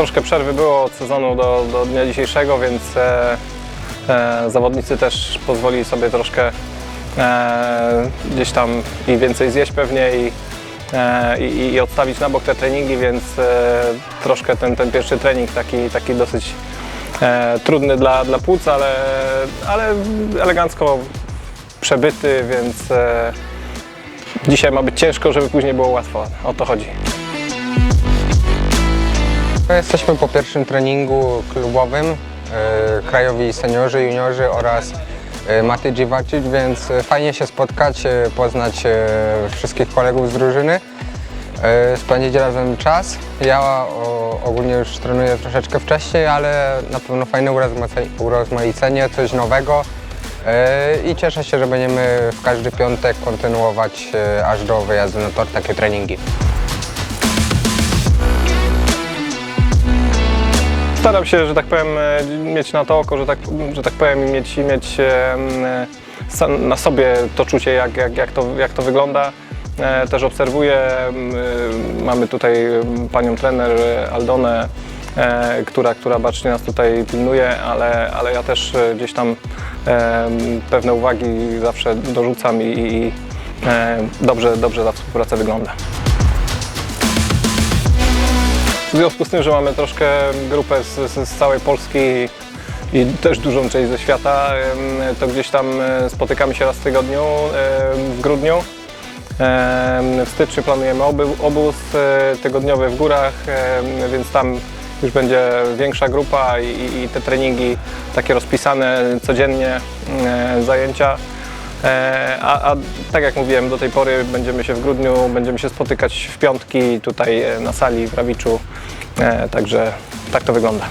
troszkę przerwy było od sezonu do, do dnia dzisiejszego, więc e, e, zawodnicy też pozwolili sobie troszkę e, gdzieś tam i więcej zjeść pewnie i, e, i, i odstawić na bok te treningi, więc e, troszkę ten, ten pierwszy trening taki, taki dosyć e, trudny dla, dla płuc, ale, ale elegancko przebyty, więc e, dzisiaj ma być ciężko, żeby później było łatwo. O to chodzi. Jesteśmy po pierwszym treningu klubowym, e, krajowi seniorzy, juniorzy oraz e, Maty Dziwacic, więc e, fajnie się spotkać, poznać wszystkich kolegów z drużyny, spędzić razem czas. Ja ogólnie już trenuję troszeczkę wcześniej, ale na pewno fajne urozmaice- urozmaicenie, coś nowego i cieszę się, że będziemy w każdy piątek kontynuować aż do wyjazdu na tor takie treningi. Staram się, że tak powiem, e, mieć na to oko, że tak, że tak powiem, mieć, mieć e, e, na sobie to czucie, jak, jak, jak, to, jak to wygląda. Też obserwuję, mamy tutaj panią trener Aldonę, która, która bacznie nas tutaj pilnuje, ale, ale ja też gdzieś tam pewne uwagi zawsze dorzucam i, i dobrze, dobrze ta współpraca wygląda. W związku z tym, że mamy troszkę grupę z, z, całej Polski i, też dużą część ze świata, to gdzieś tam e, spotykamy się raz w tygodniu w grudniu. W styczniu planujemy obóz e, tygodniowy w górach, więc tam już będzie większa grupa i, i- i te treningi takie rozpisane codziennie, e, zajęcia. E, A, a tak jak mówiłem, do tej pory będziemy się w grudniu, będziemy się spotykać w piątki tutaj e, na sali w Rawiczu. E, Także tak to wygląda.